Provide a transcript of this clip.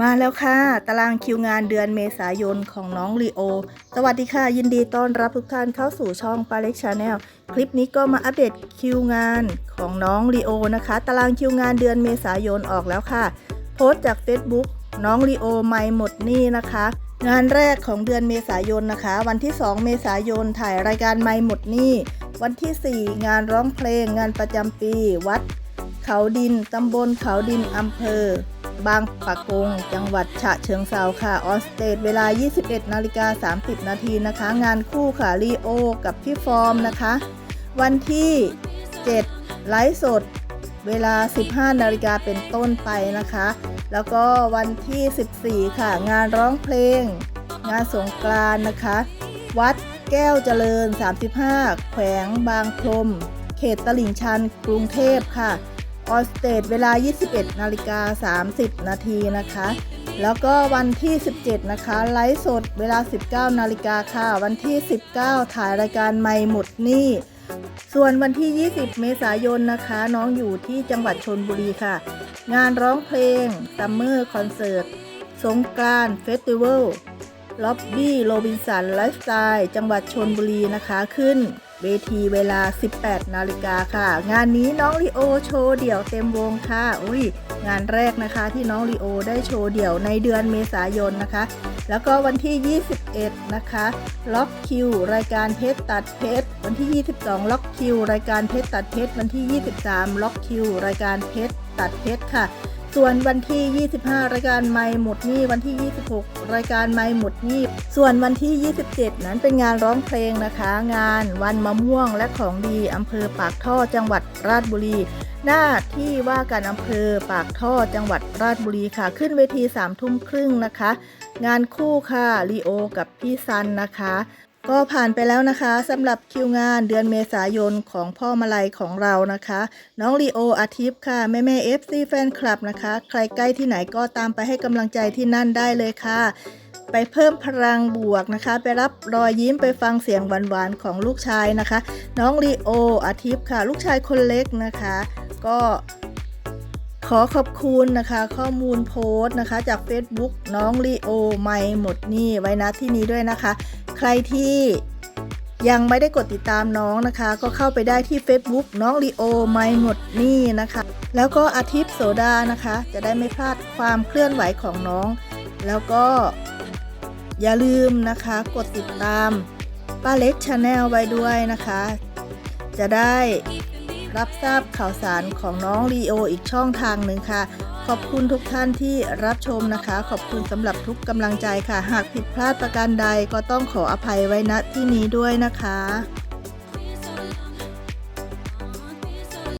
มาแล้วค่ะ ตารางคิวงานเดือนเมษายนของน้องลีโอ สวัสดีค่ะ ยินดีต้อนรับทุกท่านเข้าสู่ช่องปาเล็กชาแนลคลิปนี้ก็มาอัปเดตคิวงานของน้องลีโอนะคะ ตารางคิวงานเดือนเมษายนออกแล้วค่ะ โพสต์จาก Facebook น้องลีโอไม่หมดนี่นะคะ งานแรกของเดือนเมษายนนะคะ วันที่ 2 เมษายนถ่ายรายการไม่หมดนี่วันที่ 4 งานร้องเพลงงานประจำปี วัด เขาดินตำบลเขาดินอำเภอ บางปะกง จังหวัดฉะเชิงเซาค่ะ ออสเตจเวลา 21 นาฬิกา 30 นาทีนะคะ งานคู่ค่ะลีโอ กับพี่ฟอร์มนะคะ วันที่ 7 ไลฟ์สด เวลา 15 นาฬิกาเป็นต้นไปนะคะ แล้วก็วันที่ 14 ค่ะ งานร้องเพลง งานสงกรานนะคะ วัดแก้วเจริญ 35 แขวงบางพรม เขตตลิ่งชัน กรุงเทพค่ะ ออนสเตจเวลา 21 นาฬิกา 30 นาทีนะคะ แล้วก็วันที่ 17 นะคะ ไลฟ์สดเวลา 19 นาฬิกาค่ะ วันที่ 19 ถ่ายรายการไม่หมดนี่ ส่วนวันที่ 20 เมษายนนะคะ น้องอยู่ที่จังหวัดชนบุรีค่ะ งานร้องเพลงซัมเมอร์คอนเสิร์ต สงกรานต์เฟสติวัลล็อบบี้โรบินสันไลฟ์สไตล์ จังหวัดชนบุรีนะคะขึ้น เวทีเวลา 18 นาฬิกาค่ะ งานนี้น้องลีโอโชว์เดี่ยวเต็มวงค่ะ อุ้ย งานแรกนะคะที่น้องลีโอได้โชว์เดี่ยวในเดือนเมษายนนะคะ แล้วก็วันที่ 21 นะคะ ล็อกคิว รายการเพชรตัดเพชร วันที่ 22 ล็อกคิว รายการเพชรตัดเพชร วันที่ 23 ล็อกคิว รายการเพชรตัดเพชรค่ะ ส่วนวันที่ 25 รายการไม่หมดนี้วันที่ 26 รายการไม่หมดนี้ส่วนวันที่ 27 นั้นเป็นงานร้องเพลงนะคะ งานวันมะม่วงและของดีอำเภอปากท่อจังหวัดราชบุรี หน้าที่ว่าการอำเภอปากท่อจังหวัดราชบุรีค่ะ ขึ้นเวที3ทุ่มครึ่งนะคะ งานคู่ค่ะลีโอกับพี่ซันนะคะ ก็ผ่านไปแล้วนะคะสำหรับคิวงานเดือนเมษายนของพ่อมาลัยของเรานะคะ น้องลีโออาทิตย์ค่ะ แม่แม่เอฟซีแฟนคลับนะคะ ใครใกล้ที่ไหนก็ตามไปให้กำลังใจที่นั่นได้เลยค่ะ ไปเพิ่มพลังบวกนะคะ ไปรับรอยยิ้มไปฟังเสียงหวานๆของลูกชายนะคะ น้องลีโออาทิตย์ค่ะ ลูกชายคนเล็กนะคะ ก็ขอขอบคุณนะคะข้อมูลโพสต์นะคะ จาก Facebook น้องลีโอไม่หมดนี่ไว้นะที่นี้ด้วยนะคะ ใครที่ยังไม่ได้กดติดตามน้องนะคะ ก็เข้าไปได้ที่ Facebook น้องลีโอไม่หมดนี่นะคะ แล้วก็อาทิตย์โสดานะคะ จะได้ไม่พลาดความเคลื่อนไหวของน้อง แล้วก็อย่าลืมนะคะ กดติดตามป้าเล็กชาแนลไว้ด้วยนะคะ จะได้ รับทราบข่าวสารของน้องลีโออีกช่องทางหนึ่งค่ะ ขอบคุณทุกท่านที่รับชมนะคะ ขอบคุณสำหรับทุกกำลังใจค่ะ หากผิดพลาดประการใดก็ต้องขออภัยไว้ณที่นี้ด้วยนะคะ